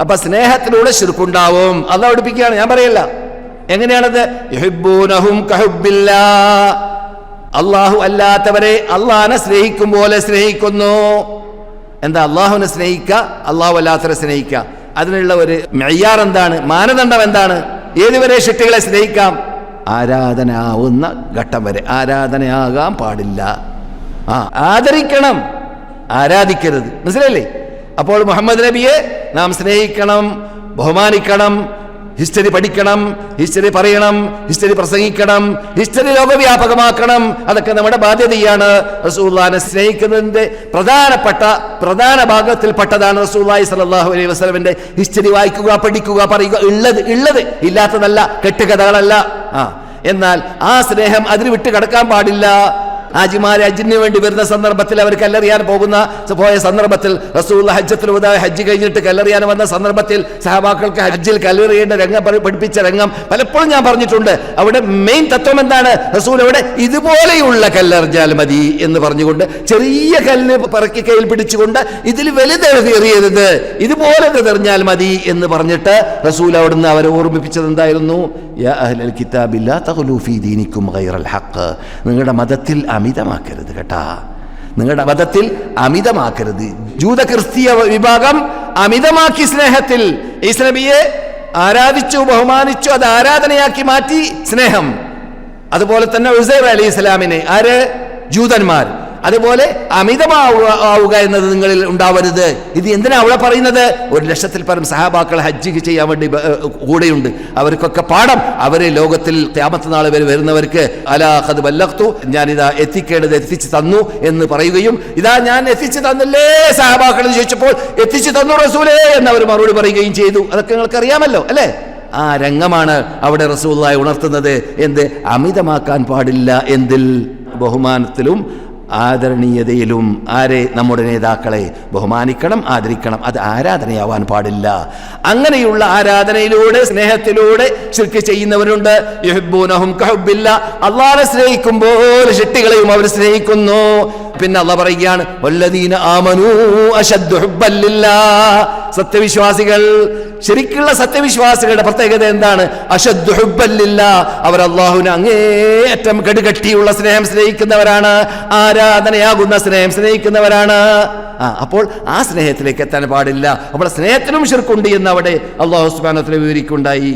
അപ്പൊ സ്നേഹത്തിലൂടെ ശിർക്കുണ്ടാവും. അത് പഠിപ്പിക്കുകയാണ് ഞാൻ പറയല്ല. എങ്ങനെയാണത്. അള്ളാഹു അല്ലാത്തവരെ അള്ളാഹനെ സ്നേഹിക്കും പോലെ സ്നേഹിക്കുന്നു. എന്താ അള്ളാഹുവിനെ സ്നേഹിക്കുക അള്ളാഹു അല്ലാത്തവരെ സ്നേഹിക്ക. അതിനുള്ള ഒരു മെയ്യാർ എന്താണ്? മാനദണ്ഡം എന്താണ്? ഏതുവരെ ഷിട്ടികളെ സ്നേഹിക്കാം? ആരാധനാവുന്ന ഘട്ടം വരെ. ആരാധനയാകാൻ പാടില്ല. ആ ആദരിക്കണം. ആരാധിക്കരുത്. മനസ്സിലല്ലേ അപ്പോൾ മുഹമ്മദ് നബിയെ നാം സ്നേഹിക്കണം ബഹുമാനിക്കണം ഹിസ്റ്ററി പഠിക്കണം ഹിസ്റ്ററി പറയണം ഹിസ്റ്ററി പ്രസംഗിക്കണം ഹിസ്റ്ററി ലോകവ്യാപകമാക്കണം. അതൊക്കെ നമ്മുടെ ബാധ്യതയാണ്. റസൂല്ലാനെ സ്നേഹിക്കുന്നതിന്റെ പ്രധാനപ്പെട്ട പ്രധാന ഭാഗത്തിൽപ്പെട്ടതാണ് റസൂല്ലായി സലാഹു അലൈഹി വസ്ലമിന്റെ ഹിസ്റ്ററി വായിക്കുക പഠിക്കുക പറയുക. ഉള്ളത് ഉള്ളത് ഇല്ലാത്തതല്ല കെട്ടുകഥകളല്ല. ആ എന്നാൽ ആ സ്നേഹം അതിന് വിട്ട് കടക്കാൻ പാടില്ല. ഹാജിമാരെ ഹജ്ജിന് വേണ്ടി വരുന്ന സന്ദർഭത്തിൽ അവർ കല്ലെറിയാൻ പോകുന്ന പോയ സന്ദർഭത്തിൽ റസൂൽ ഹജ്ജത്തിൽ ഉദാ ഹജ്ജ് കഴിഞ്ഞിട്ട് കല്ലെറിയാൻ വന്ന സന്ദർഭത്തിൽ സഹബാക്കൾക്ക് ഹജ്ജിൽ കല്ലെറിയേണ്ട രംഗം പഠിപ്പിച്ച രംഗം പലപ്പോഴും ഞാൻ പറഞ്ഞിട്ടുണ്ട്. അവിടെ മെയിൻ തത്വം എന്താണ്? റസൂൽ അവിടെ ഇതുപോലെയുള്ള കല്ലെറിഞ്ഞാൽ മതി എന്ന് പറഞ്ഞുകൊണ്ട് ചെറിയ കല്ല് പറക്കി കയ്യിൽ പിടിച്ചുകൊണ്ട് ഇതിൽ വലുതെഴുതി എറിയരുത്. ഇതുപോലെ എറിഞ്ഞാൽ മതി എന്ന് പറഞ്ഞിട്ട് റസൂൽ അവിടുന്ന് അവരെ ഓർമ്മിപ്പിച്ചത് എന്തായിരുന്നു? നിങ്ങളുടെ മതത്തിൽ അമിതമാക്കരുത് കേട്ടാ. നിങ്ങളുടെ മതത്തിൽ അമിതമാക്കരുത്. ജൂത ക്രിസ്തീയ വിഭാഗം അമിതമാക്കി സ്നേഹത്തിൽ ഈസ്നബിയെ ആരാധിച്ചു ബഹുമാനിച്ചു അത് ആരാധനയാക്കി മാറ്റി സ്നേഹം. അതുപോലെ തന്നെ ഉസൈബ് അലി ഇസ്ലാമിനെ ആര്? ജൂതന്മാർ. അതുപോലെ അമിതമാവുക എന്നത് നിങ്ങളിൽ ഉണ്ടാവരുത്. ഇത് എന്തിനാണ് അവിടെ പറയുന്നത്? ഒരു ലക്ഷത്തിൽ പരം സഹാബാക്കൾ ഹജ്ജ് ചെയ്യാൻ വേണ്ടി കൂടെയുണ്ട്. അവർക്കൊക്കെ പാഠം. അവരെ ലോകത്തിൽ ത്യാമത്ത് നാൾ വരെ വരുന്നവർക്ക് അലാഹത് വല്ലത്തു ഞാനിതാ എത്തിക്കേണ്ടത് എത്തിച്ചു തന്നു എന്ന് പറയുകയും ഇതാ ഞാൻ എത്തിച്ചു തന്നില്ലേ? സഹാബാക്കൾ ചോദിച്ചപ്പോൾ എത്തിച്ചു തന്നു റസൂലേ എന്ന് അവർ മറുപടി പറയുകയും ചെയ്തു. അതൊക്കെ നിങ്ങൾക്ക് അറിയാമല്ലോ അല്ലേ? ആ രംഗമാണ് അവിടെ റസൂലായി ഉണർത്തുന്നത്. എന്ത്? അമിതമാക്കാൻ പാടില്ല എന്തിൽ? ബഹുമാനത്തിലും ആദരണീയതയിലും ആരെ നമ്മുടെ നേതാക്കളെ ബഹുമാനിക്കണം ആദരിക്കണം. അത് ആരാധനയാവാൻ പാടില്ല. അങ്ങനെയുള്ള ആരാധനയിലൂടെ സ്നേഹത്തിലൂടെ ശിർക്ക് ചെയ്യുന്നവരുണ്ട്. അള്ളാഹെ സ്നേഹിക്കുമ്പോൾ ഷിട്ടികളെയും അവർ സ്നേഹിക്കുന്നു. പിന്നെ അള്ള പറയുകയാണ് വല്ലദീന സത്യവിശ്വാസികൾ ശരിക്കുള്ള സത്യവിശ്വാസികളുടെ പ്രത്യേകത എന്താണ്? ലില്ലാഹ്. അവർ അള്ളാഹുവിന് അങ്ങേയറ്റം കടുകട്ടിയുള്ള സ്നേഹം സ്നേഹിക്കുന്നവരാണ്. ആരാധനയാകുന്ന സ്നേഹം സ്നേഹിക്കുന്നവരാണ്. ആ അപ്പോൾ ആ സ്നേഹത്തിലേക്ക് എത്താൻ പാടില്ല. അപ്പോൾ സ്നേഹത്തിനും ശിർക്കുണ്ട് എന്ന് അവിടെ അള്ളാഹു സുബാനത്തിലെ വിവരിക്കുണ്ടായി